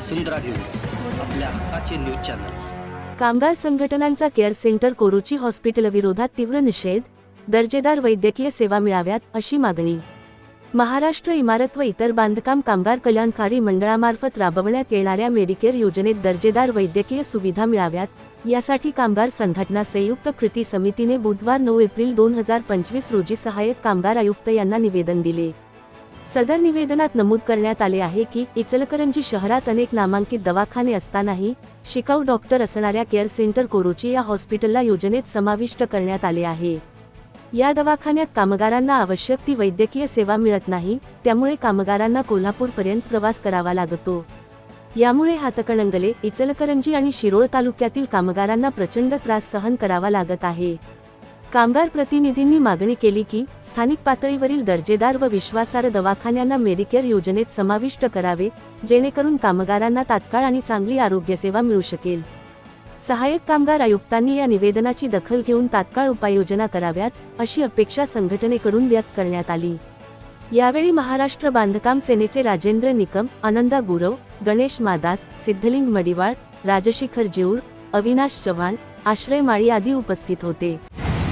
वसुंधरा news आपल्या हक्काचे news channel. कामगार संघटनांचा केअर सेंटर कोरुची हॉस्पिटलविरोधात तीव्र निषेध दर्जेदार वैद्यकीय सेवा मिळाव्यात अशी मागणी. महाराष्ट्र इमारत व इतर बांधकाम कामगार कल्याणकारी मंडळामार्फत राबवण्यात येणाऱ्या मेडिकेअर योजनेत दर्जेदार वैद्यकीय सुविधा मिळाव्यात यासाठी कामगार संघटना संयुक्त कृती समितीने बुधवार नऊ एप्रिल दोन हजार पंचवीस रोजी सहाय्यक कामगार आयुक्त यांना निवेदन दिले. सदर निवेदनात नमूद करण्यात आले आहे की इचलकरंजी शहरात अनेक नामांकित दवाखाने असतानाही शिकाऊ डॉक्टर असणाऱ्या केअर सेंटर कोरोची या हॉस्पिटलला योजनेत समाविष्ट करण्यात आले आहे. या दवाखान्यात कामगारांना आवश्यक ती वैद्यकीय सेवा मिळत नाही त्यामुळे कामगारांना कोल्हापूरपर्यंत प्रवास करावा लागतो. यामुळे हातकणंगले इचलकरंजी आणि शिरोळ तालुक्यातील कामगारांना प्रचंड त्रास सहन करावा लागत आहे. कामगार प्रतिनिधींनी मागणी केली की स्थानिक पातळीवरील दर्जेदार व विश्वासार्ह दवाखान्यांना मेडिकेअर योजनेत समाविष्ट करावे जेणेकरून कामगारांना तात्काळ आणि चांगली आरोग्यसेवा मिळू शकेल. सहाय्यक कामगार आयुक्तांनी या निवेदनाची दखल घेऊन तात्काळ उपाययोजना कराव्यात अशी अपेक्षा संघटनेकडून व्यक्त करण्यात आली. यावेळी महाराष्ट्र बांधकाम सेनेचे राजेंद्र निकम आनंदा गुरव गणेश मादास सिद्धलिंग मडिवाळ राजशिखर जेऊर अविनाश चव्हाण आश्रय माळी आदी उपस्थित होते.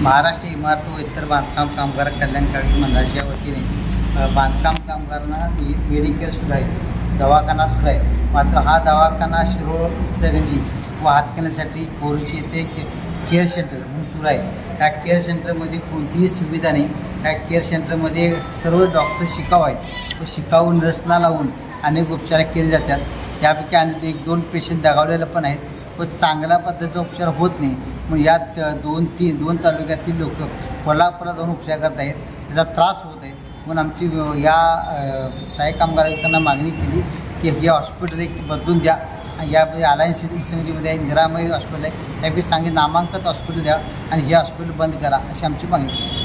महाराष्ट्र इमारत व इतर बांधकाम कामगार कल्याणकारी मंडळाच्या वतीने बांधकाम कामगारांना मेडिकेअर सुरू आहे दवाखाना सुरू आहे. मात्र हा दवाखाना शिरोळ इचलकरंजी व हातकण्यासाठी कोरुची येथे के केअर सेंटर म्हणून सुरू आहे. त्या केअर सेंटरमध्ये कोणतीही सुविधा नाही. त्या केअर सेंटरमध्ये सर्व डॉक्टर शिकाव आहेत व शिकाऊ नर्सना लावून अनेक उपचार केले जातात. त्यापैकी आणि एक दोन पेशंट दगावलेले पण आहेत. व चांगल्या पद्धतीचा उपचार होत नाही. मग यात दोन तीन दोन तालुक्यातील लोक कोल्हापुरात जाऊन उपचार करत आहेत. त्याचा त्रास होत आहे. म्हणून आमची या अ, सहाय्यक कामगार आयुक्तांना मागणी केली की हे हॉस्पिटल एक बदलून द्या. आणि या अलायन्स इचलकरंजीमध्ये आहे निरामय हॉस्पिटल आहे. त्यापैकी चांगले नामांकित हॉस्पिटल द्या आणि हे हॉस्पिटल बंद करा अशी आमची मागणी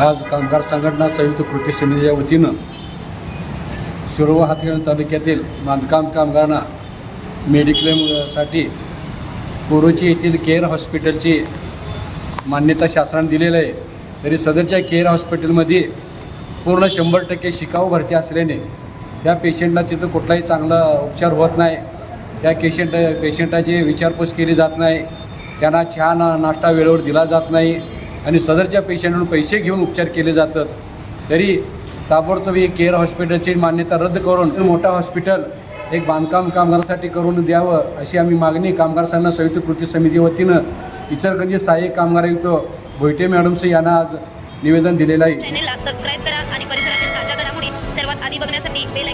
आज कामगार संघटना संयुक्त कृती समितीच्या वतीनं शिरोळ हातकण तालुक्यातील बांधकाम कामगारांना मेडिक्लेमसाठी कोरोची येथील केअर हॉस्पिटलची मान्यता शासनाने दिलेलं आहे. तरी सदरच्या केअर हॉस्पिटलमध्ये पूर्ण शंभर टक्के शिकाऊ भरती असल्याने त्या पेशंटला तिथं कुठलाही चांगला उपचार होत नाही. त्या पेशंट पेशंटाची विचारपूस केली जात नाही. त्यांना चहा ना नाश्ता वेळेवर दिला जात नाही. आणि सदरच्या पेशंटकडून पैसे घेऊन उपचार केले जातात. तरी ताबडतोब ही केअर हॉस्पिटलची मान्यता रद्द करून मोठा हॉस्पिटल एक बांधकाम कामगारासाठी करून द्यावं अशी आम्ही मागणी कामगार संघ संयुक्त कृती समिती वतीनं इचलकरंजी सहाय्यक कामगार आयुक्त भोईटे मॅडमचं यांना आज निवेदन दिलेलं आहे. चॅनेलला सबस्क्राईब करा आणि परिसरातील ताज्या घडामोडी सर्वात आधी बघण्यासाठी बेल